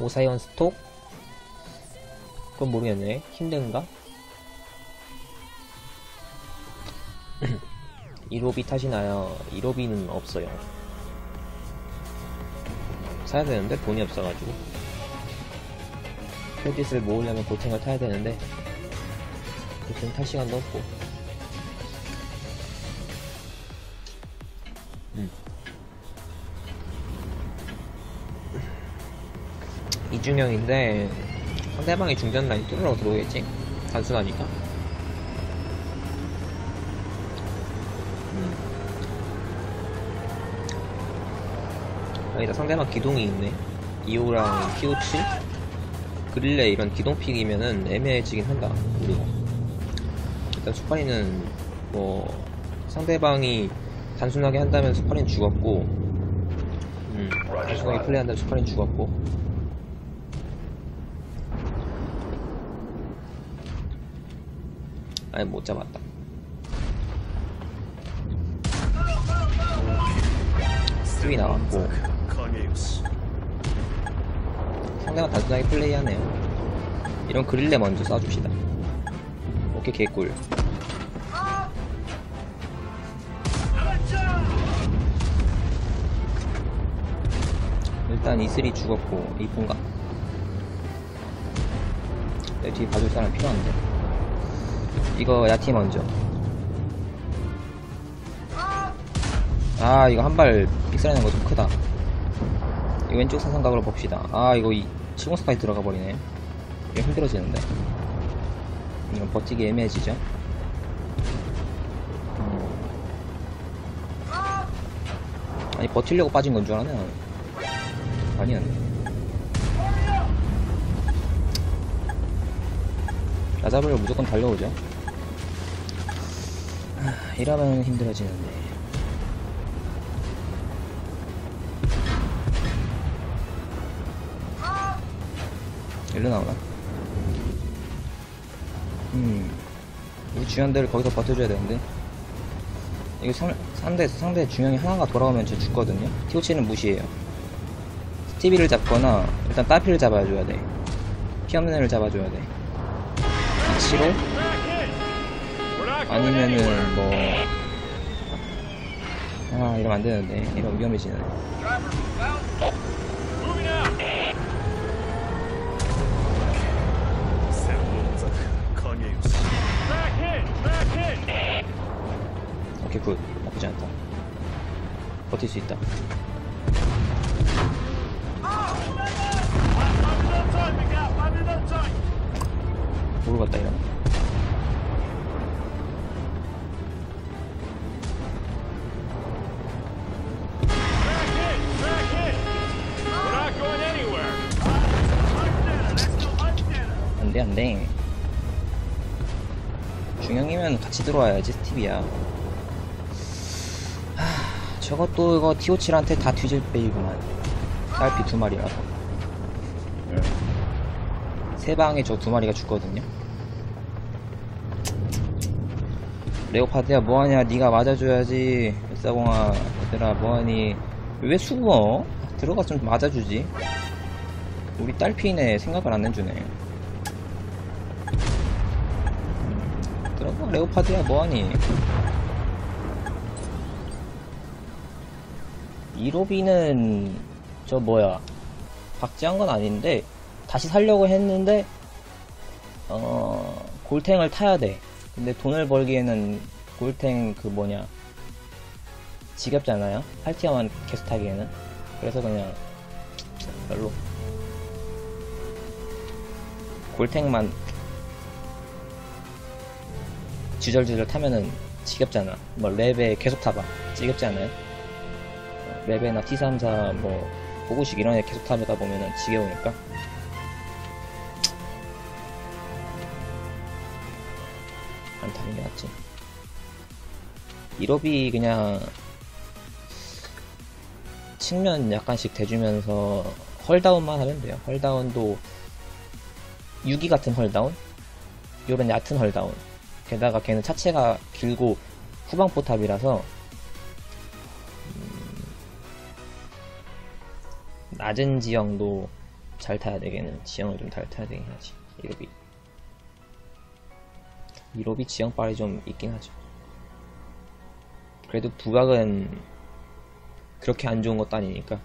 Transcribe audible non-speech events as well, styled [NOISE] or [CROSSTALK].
오사이언 스톡? 그건 모르겠네. 힘든가? [CLEARS THROAT] 이로비 타시나요? 이로비는 없어요. 사야 되는데 돈이 없어가지고. 크레딧을 모으려면 고탱을 타야 되는데, 고탱 탈 시간도 없고. 음. 이중형인데, 상대방이 중전 라인 뚫으러 들어오겠지? 단순하니까. 음. 여기다 상대방 기동이 있네. 2호랑 P57? 그릴레 이런 기동픽이면은 애매해지긴 한다, 우리가. 일단 수파리는, 뭐, 상대방이 단순하게 한다면 수파리는 죽었고, 음, 단순하게 플레이한다면 수파리는 죽었고, 아니 못 잡았다. 스위 나왔고. 상대가 단순하게 플레이하네요. 이런 그릴레 먼저 쏴줍시다. 오케이 개꿀. 일단 이슬이 죽었고 이쁜가? 내 뒤에 봐줄 사람 필요한데. 이거 야티 먼저. 아 이거 한발 삑사리는 거 좀 크다. 이 왼쪽 사선각으로 봅시다. 아 이거 이 치공 스파이 들어가 버리네. 이거 힘들어지는데. 이건 버티기 애매해지죠. 음. 아니 버틸려고 빠진 건줄 아네. 아니었네. 나잡으려 무조건 달려오죠. 아, 이러면 힘들어지는데. 일로 나오나? 음. 주연들을 거기서 버텨줘야 되는데. 이거 상, 상대, 상대 중형이 하나가 돌아오면 저 죽거든요? 티오치는 무시해요. 스티비를 잡거나, 일단 따피를 잡아줘야 돼. 피 없는 애를 잡아줘야 돼. 이치로? 아니면은. 뭐 아, 이러면 안 되는데. Back hit. 오케이, 굿. 나쁘지 않다. 버틸 수 있다. 모르겠다, 이러면. 안 돼, 안 돼. 중형이면 같이 들어와야지, 스티비야. 하, 저것도 이거 티오칠한테 다 뒤질 빼이구만. 딸피 두 마리라서. 세 방에 저 두 마리가 죽거든요. 레오파드야 뭐하냐 네가 맞아줘야지 일사공아 얘들아 뭐하니 왜 숨어 들어가 좀 맞아주지 우리 딸피네 생각을 안 해주네 어가 레오파드야 뭐하니? 이로비는 저 뭐야 박제한 건 아닌데 다시 살려고 했는데 어 골탱을 타야 돼. 근데 돈을 벌기에는 골탱 그 뭐냐 지겹잖아요. 팔티어만 계속 타기에는. 그래서 그냥 별로. 골탱만 주절주절 타면은 지겹잖아 뭐 랩에 계속 타봐 지겹지 않아요? 어, 랩에나 T34 뭐 보고식 이런 애 계속 타다 보면은 지겨우니까 안 타는 게 낫지. 1업이 그냥 측면 약간씩 대주면서 헐다운만 하면 돼요. 헐다운도 6기 같은 헐다운? 요런 얕은 헐다운. 게다가 걔는 차체가 길고 후방 포탑이라서 음, 낮은 지형도 잘 타야 되겠는 지형을 좀 잘 타야 되긴 하지 이로비 이로비 지형빨이 좀 있긴 하죠. 그래도 부각은 그렇게 안 좋은 것도 아니니까